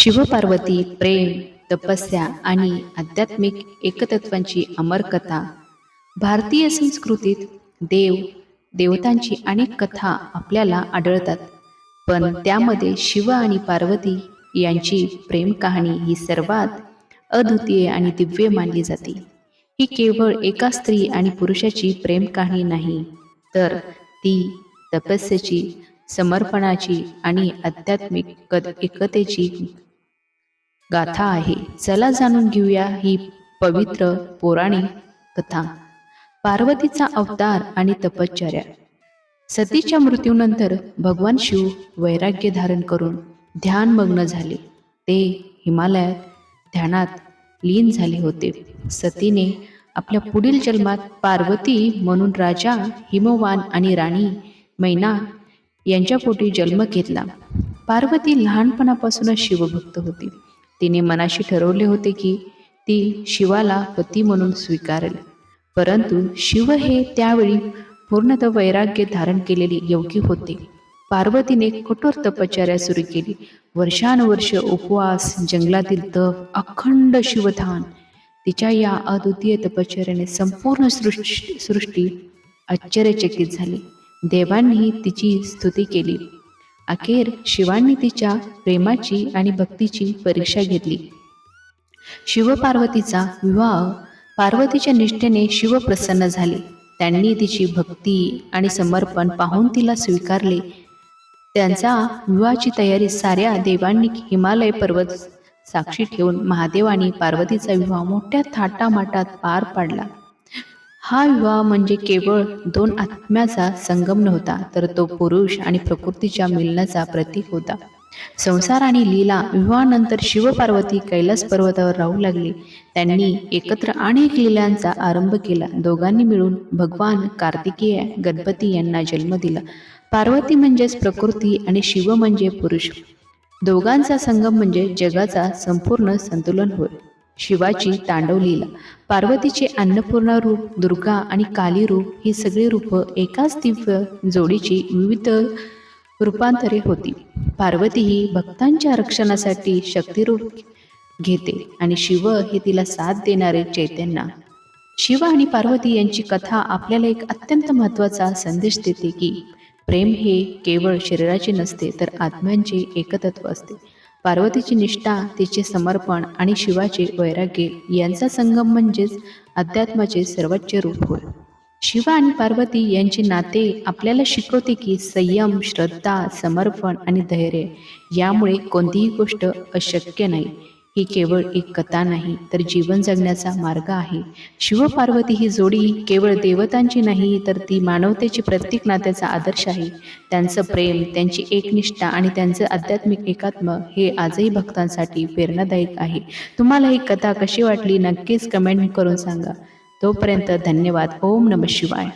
शिवपार्वती प्रेम तपस्या आणि आध्यात्मिक एकतत्वांची अमर कथा भारतीय संस्कृतीत देव देवतांची अनेक कथा आपल्याला आढळतात पण त्यामध्ये शिव आणि पार्वती यांची प्रेम कहाणी ही सर्वात अद्वितीय आणि दिव्य मानली जाते. ही केवळ एका स्त्री आणि पुरुषाची प्रेम कहाणी नाही तर ती तपस्येची समर्पणाची आणि आध्यात्मिक कद- एकतेची गाथा आहे. चला जाणून घेऊया ही पवित्र पौराणिक कथा. पार्वतीचा अवतार आणि तपश्चर्या. सतीच्या मृत्यूनंतर भगवान शिव वैराग्य धारण करून ध्यानमग्न झाले. ते हिमालयात ध्यानात लीन झाले होते. सतीने आपल्या पुढील जन्मात पार्वती म्हणून राजा हिमवान आणि राणी मैना यांच्या पोटी जन्म घेतला. पार्वती लहानपणापासूनच शिवभक्त होती. तिने मनाशी ठरवले होते की ती शिवाला पती म्हणून स्वीकारेल. परंतु शिव हे त्यावेळी पूर्णतः वैराग्य धारण केलेली योगी होते. पार्वतीने कठोर तपश्चर्या सुरू केली. वर्षानुवर्ष उपवास जंगलातील तप अखंड शिवधान तिच्या या अद्वितीय तपश्चर्याने संपूर्ण सृष्टी सृष्टी आश्चर्यचकित झाली. देवांनीही तिची स्तुती केली. अखेर शिवांनी तिच्या प्रेमाची आणि भक्तीची परीक्षा घेतली. शिवपार्वतीचा विवाह पार्वतीच्या निष्ठेने शिव प्रसन्न झाले. त्यांनी तिची भक्ती आणि समर्पण पाहून तिला स्वीकारले. त्यांचा विवाहाची तयारी साऱ्या देवांनी हिमालय पर्वत साक्षी ठेवून महादेवानी पार्वतीचा विवाह मोठ्या थाटामाटात पार पाडला. हा विवाह म्हणजे केवळ दोन आत्म्याचा संगम नव्हता तर तो पुरुष आणि प्रकृतीच्या मिलनाचा प्रतीक होता. संसार आणि लीला विवाहानंतर शिवपार्वती कैलास पर्वतावर राहू लागली. त्यांनी एकत्र अनेक लीलांचा आरंभ केला. दोघांनी मिळून भगवान कार्तिकेय गणपती यांना जन्म दिला. पार्वती म्हणजेच प्रकृती आणि शिव म्हणजे पुरुष. दोघांचा संगम म्हणजे जगाचा संपूर्ण संतुलन होय. शिवाची तांडव लीला पार्वतीचे अन्नपूर्णा रूप दुर्गा आणि काली रूप ही सगळी रूपं एकाच दिव्य जोडीची विविध रूपांतरे होती. पार्वती ही भक्तांच्या रक्षणासाठी शक्तिरूप घेते आणि शिव हे तिला साथ देणारे चैतन्य. शिव आणि पार्वती यांची कथा आपल्याला एक अत्यंत महत्त्वाचा संदेश देते की प्रेम हे केवळ शरीराचे नसते तर आत्म्यांचे एकतत्व असते. पार्वतीची निष्ठा तिचे समर्पण आणि शिवाचे वैराग्य यांचा संगम म्हणजेच अध्यात्माचे सर्वोच्च रूप होय. शिवा आणि पार्वती यांचे नाते आपल्याला शिकवते की संयम श्रद्धा समर्पण आणि धैर्य यामुळे कोणतीही गोष्ट अशक्य नाही. ही केवळ एक कथा नाही तर जीवन जगण्याचा मार्ग आहे. शिव पार्वती ही जोडी केवळ देवतांची नाही तर ती मानवतेची प्रत्येक नात्याचा आदर्श आहे. त्यांचं प्रेम त्यांची एकनिष्ठा आणि त्यांचं आध्यात्मिक एकात्म हे आजही भक्तांसाठी प्रेरणादायक आहे. तुम्हाला ही कथा कशी वाटली नक्कीच कमेंट करून सांगा. तोपर्यंत धन्यवाद. ओम नम शिवाय.